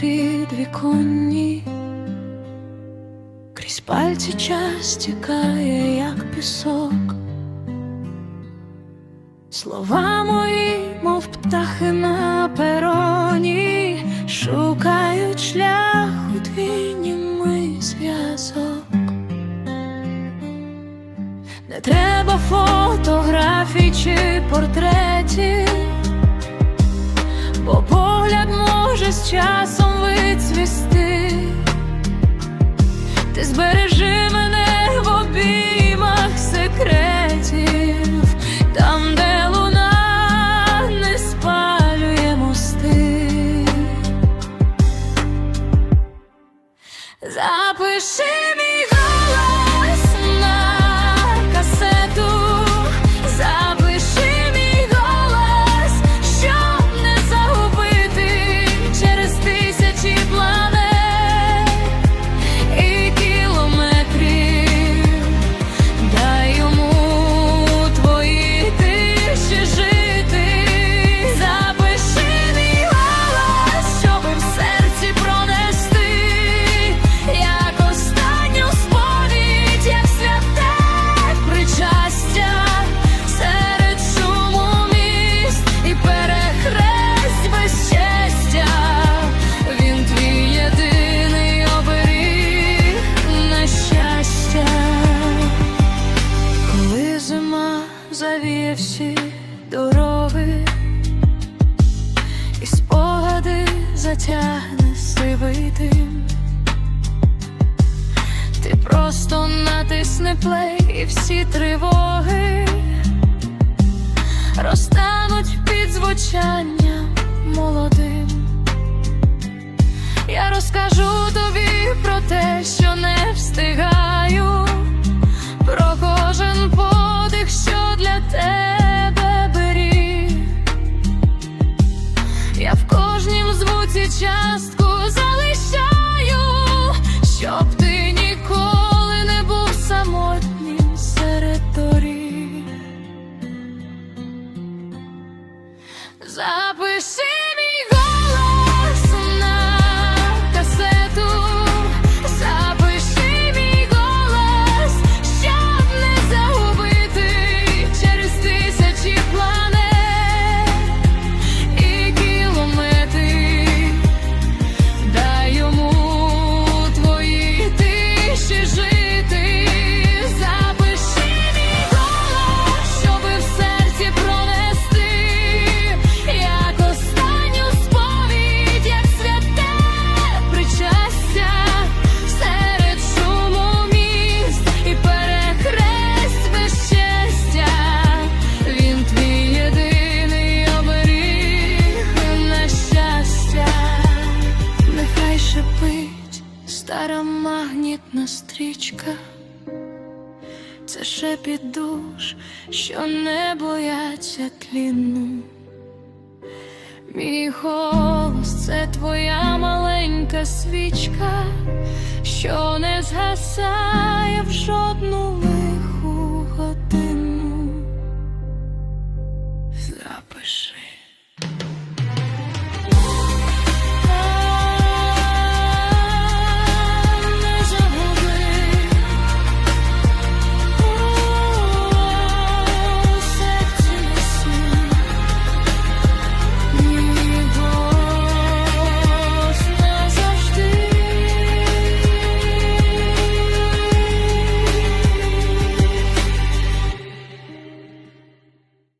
під віконні, крізь пальці час тікає, як пісок. Слова мої, мов птахи на пероні, шукають шлях у твій німий зв'язок. Не треба фотографій чи портретів, часом вицвісти. Ти збережи мене в обіймах секретів, там, де луна не спалює мости. Запиши затягне сивий дим. Ти просто натисни плей і всі тривоги розтануть під звучанням молодим. Я розкажу тобі про те, що не встигаю, just Це шепіт душ, що не бояться тліну. Мій голос це твоя маленька свічка, що не згасає в жодну мить.